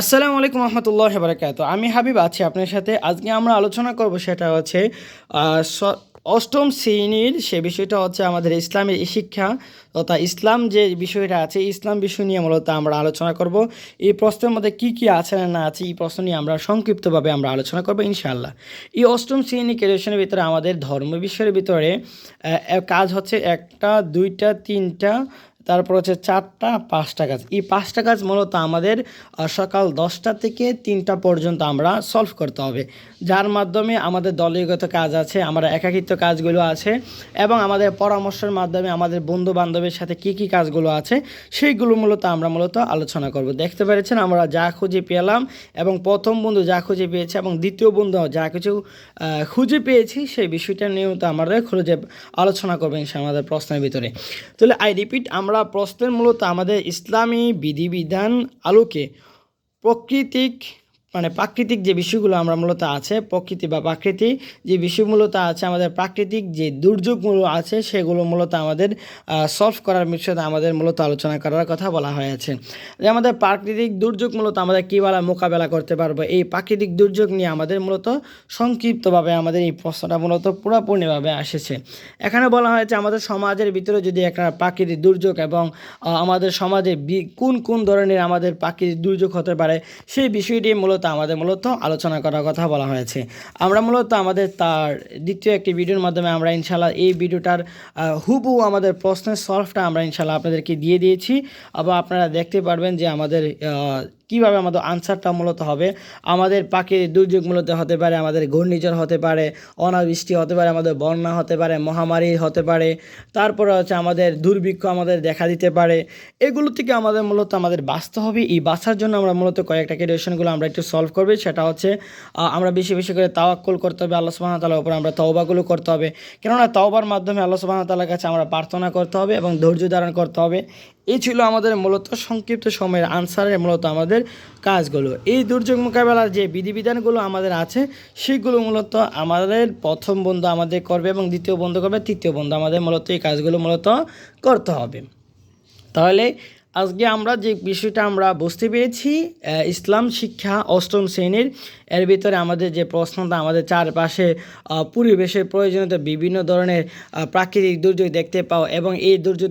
আসসালামু আলাইকুম রহমতুল্লাহ বারাকাত। আমি হাবিব আছি আপনার সাথে। আজকে আমরা আলোচনা করব সেটা হচ্ছে অষ্টম শ্রেণির সে বিষয়টা হচ্ছে আমাদের ইসলামের শিক্ষা তথা ইসলাম যে বিষয়টা আছে, ইসলাম বিষয় নিয়ে মূলত আমরা আলোচনা করব। এই প্রশ্নের মধ্যে কি কি আছে না না আছে, এই প্রশ্ন নিয়ে আমরা সংক্ষিপ্তভাবে আমরা আলোচনা করব ইনশাআল্লাহ। এই অষ্টম শ্রেণি ক্যারিয়েশনের ভিতরে আমাদের ধর্ম বিষয়ের ভিতরে কাজ হচ্ছে একটা, দুইটা, তিনটা তারপর হচ্ছে চারটা, পাঁচটা কাজ এই পাঁচটা কাজ মূলত আমাদের সকাল দশটা থেকে তিনটা পর্যন্ত আমরা সলভ করতে হবে। যার মাধ্যমে আমাদের দলীয়গত কাজ আছে, আমরা একাকিত্ব কাজগুলো আছে, এবং আমাদের পরামর্শের মাধ্যমে আমাদের বন্ধু বান্ধবের সাথে কি কি কাজগুলো আছে, সেইগুলো মূলত আমরা মূলত আলোচনা করব। দেখতে পেরেছেন, আমরা যা খুঁজে পেলাম, এবং প্রথম বন্ধু যা খুঁজে পেয়েছে, এবং দ্বিতীয় বন্ধু যা কিছু খুঁজে পেয়েছি, সেই বিষয়টা নিয়েও তো আমাদের খুঁজে আলোচনা করবেন সে আমাদের প্রশ্নের ভিতরে। তাহলে আই রিপিট আমরা প্রশ্নের মূলত আমাদের ইসলামী বিধিবিধান আলোকে প্রাকৃতিক মানে প্রাকৃতিক যে বিষয়গুলো আমরা মূলত আছে, প্রকৃতি বা প্রাকৃতি যে বিষয় মূলত আছে, আমাদের প্রাকৃতিক যে দুর্যোগগুলো আছে, সেগুলো মূলত আমাদের সলভ করার বিষয়ে আমাদের মূলত আলোচনা করার কথা বলা হয়েছে। যে আমাদের প্রাকৃতিক দুর্যোগ মূলত আমাদের কীভাবে মোকাবেলা করতে পারব, এই প্রাকৃতিক দুর্যোগ নিয়ে আমাদের মূলত সংক্ষিপ্তভাবে আমাদের এই প্রশ্নটা মূলত পুরোপুরিভাবে এসেছে এখানে বলা হয়েছে, আমাদের সমাজের ভিতরে যদি একটা প্রাকৃতিক দুর্যোগ এবং আমাদের সমাজে কোন কোন ধরনের আমাদের প্রাকৃতিক দুর্যোগ হতে পারে, সেই বিষয়টি মূলত আমাদের মূলত আলোচনা করার কথা বলা হয়েছে। আমরা মূলত আমাদের তার দ্বিতীয় একটি ভিডিওর মাধ্যমে আমরা ইনশাল্লাহ এই ভিডিওটার হুবু আমাদের প্রশ্নের সলভটা আমরা ইনশাল্লাহ আপনাদেরকে দিয়ে দিয়েছি। আবার আপনারা দেখতে পারবেন যে আমাদের কীভাবে আমাদের আনসারটা মূলত হবে? আমাদের প্রাকৃতিক দুর্যোগ মূলত হতে পারে, আমাদের ঘূর্ণিঝড় হতে পারে, অনাবৃষ্টি হতে পারে, আমাদের বন্যা হতে পারে, মহামারী হতে পারে। তারপরে হচ্ছে আমাদের দুর্ভিক্ষ আমাদের দেখা দিতে পারে। এগুলো থেকে আমাদের মূলত আমাদের বাঁচতে হবে। এই বাঁচার জন্য আমরা মূলত কয়েকটা ক্যারিয়েশনগুলো আমরা একটু সলভ করবে। সেটা হচ্ছে আমরা বেশি বেশি করে তাওয়াক্কুল করতে হবে, আল্লাহ সুবাহ তালার উপর আমরা তওবাগুলো করতে হবে। কেননা তওবার মাধ্যমে আল্লাহ সুবাহ তালার কাছে আমরা প্রার্থনা করতে হবে এবং ধৈর্য ধারণ করতে হবে। এই ছিল আমাদের মূলত সংক্ষিপ্ত সময়ের আনসারের মূলত আমাদের কাজগুলো। এই দুর্যোগ মোকাবেলার যে বিধিবিধানগুলো আমাদের আছে, সেগুলো মূলত আমাদের প্রথম বন্ধু আমাদের করবে এবং দ্বিতীয় বন্ধু করবে, তৃতীয় বন্ধু আমাদের মূলত এই কাজগুলো মূলত করতে হবে। তাহলে আজকে আমরা যে বিষয়টা আমরা বুঝতে পেরেছি ইসলাম শিক্ষা অষ্টম শ্রেণির এর ভিতরে আমাদের যে প্রশ্নটা, আমাদের চারপাশে পরিবেশের প্রয়োজনীয়তা, বিভিন্ন ধরনের প্রাকৃতিক দুর্যোগ দেখতে পাও এবং এই দুর্যোগ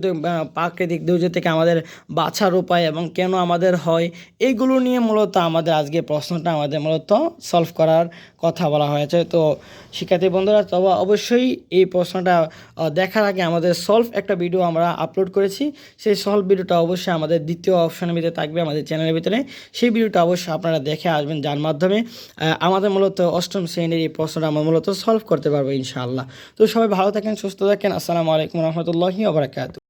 প্রাকৃতিক দুর্যোগ থেকে আমাদের বাঁচার উপায় এবং কেন আমাদের হয় এইগুলো নিয়ে মূলত আমাদের আজকে প্রশ্নটা আমাদের মূলত সলভ করার কথা বলা হয়েছে। তো শিক্ষার্থী বন্ধুরা, তবে অবশ্যই এই প্রশ্নটা দেখার আগে আমাদের সলভ একটা ভিডিও আমরা আপলোড করেছি। সেই সলভ ভিডিওটা অবশ্যই আমাদের দ্বিতীয় অপশনের ভিতরে থাকবে আমাদের চ্যানেলের ভিতরে। সেই ভিডিওটা অবশ্যই আপনারা দেখে আসবেন যার মাধ্যমে। আমাদের মূলত অষ্টম শ্রেণির এই প্রশ্নটা আমরা মূলত সলভ করতে পারব ইনশাআল্লাহ। তো সবাই ভালো থাকেন, সুস্থ থাকেন। আসসালামু আলাইকুম রহমতুল্লাহি ওবরাকাতু